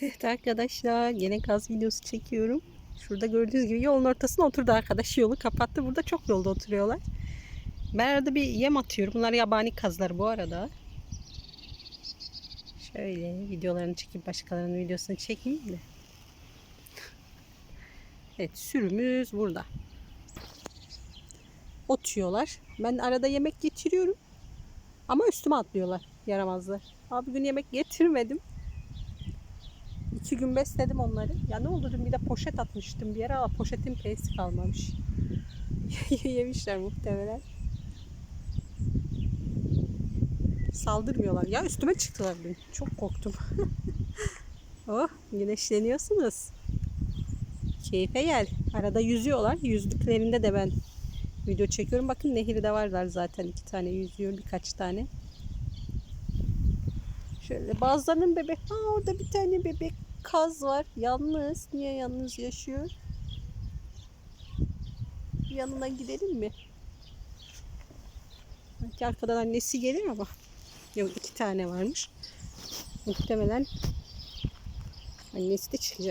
Evet arkadaşlar yine gaz videosu çekiyorum. Şurada gördüğünüz gibi yolun ortasına oturdu arkadaş. Yolu kapattı. Burada çok yolda oturuyorlar. Ben arada bir yem atıyorum. Bunlar yabani kazlar bu arada. Şöyle videolarını çekip başkalarının videosunu çekeyim de. Evet sürümüz burada. Otuyorlar. Ben arada yemek getiriyorum. Ama üstüme atlıyorlar yaramazlar. Abi bugün yemek getirmedim. İki gün besledim onları. Ya ne oldu dün bir de poşet atmıştım bir yere ama poşetin p'si kalmamış. Yemişler muhtemelen. Saldırmıyorlar. Ya üstüme çıktılar dün. Çok korktum. oh güneşleniyorsunuz. Keyfe gel. Arada yüzüyorlar. Yüzdüklerinde de ben video çekiyorum. Bakın nehirde varlar zaten. iki tane yüzüyor. Birkaç tane. Şöyle bazılarının bebek. Aa orada bir tane bebek kaz var. Yalnız. Niye yalnız yaşıyor? Yanına gidelim mi? Belki arkadan annesi gelir ama. Yok iki tane varmış. Muhtemelen annesi de çıkacak.